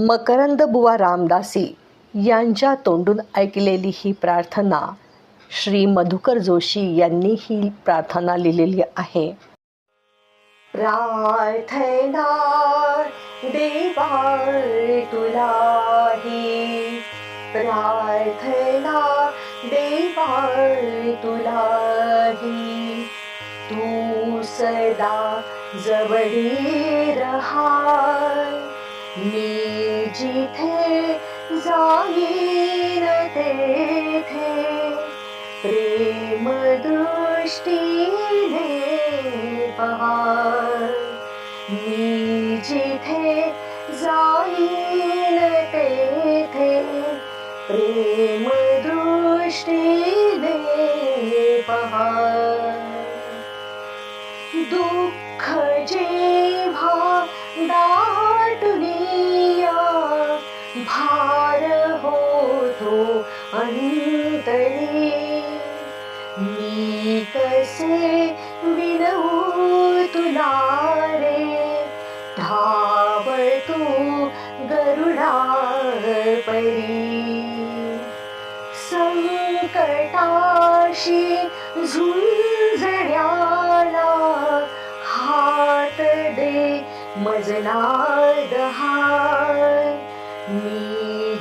मकरंद बुवा रामदासी यांच्या तोंडून ऐकलेली ही प्रार्थना श्री मधुकर जोशी यांनी ही प्रार्थना लिहिलेली आहे. प्रार्थना देवाळ तुला ही प्रार्थना देवाळ तुला ही तू सदा जवळी रहा. जिथे जाईन तेथे प्रेम दृष्टीने पहा मी जिथे जाईन तेथे प्रेम दृष्टीने पहा दुःख अंतरे मी कसे विनवू तुला रे? धाव तू गरुडा परी संकटाशी झुंजण्याला हात दे मजला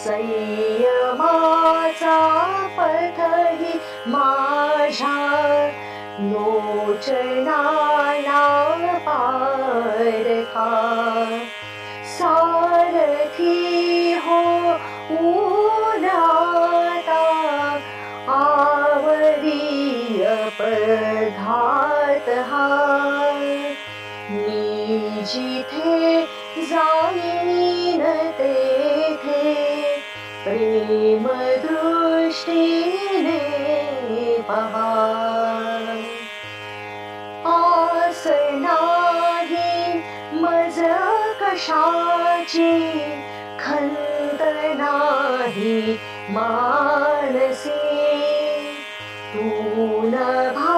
संयमाचा पथही माझ्या लोचनाला पारखा सारथी हो आवरी जिथे जाईन तेथे प्रेम दृष्टीने पहा आस नाही मज कशाची खंत नाही मानसी। तू नभाच्या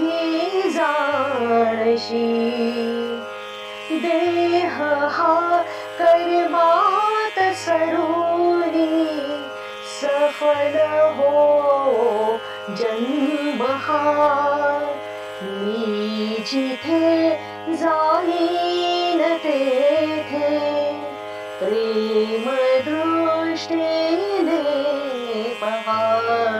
काही जाणशी देह हा कर्मात सरुनी सफल हो जन्म हा। मी जिथे जाईन तेथे प्रेम दृष्टीने पहा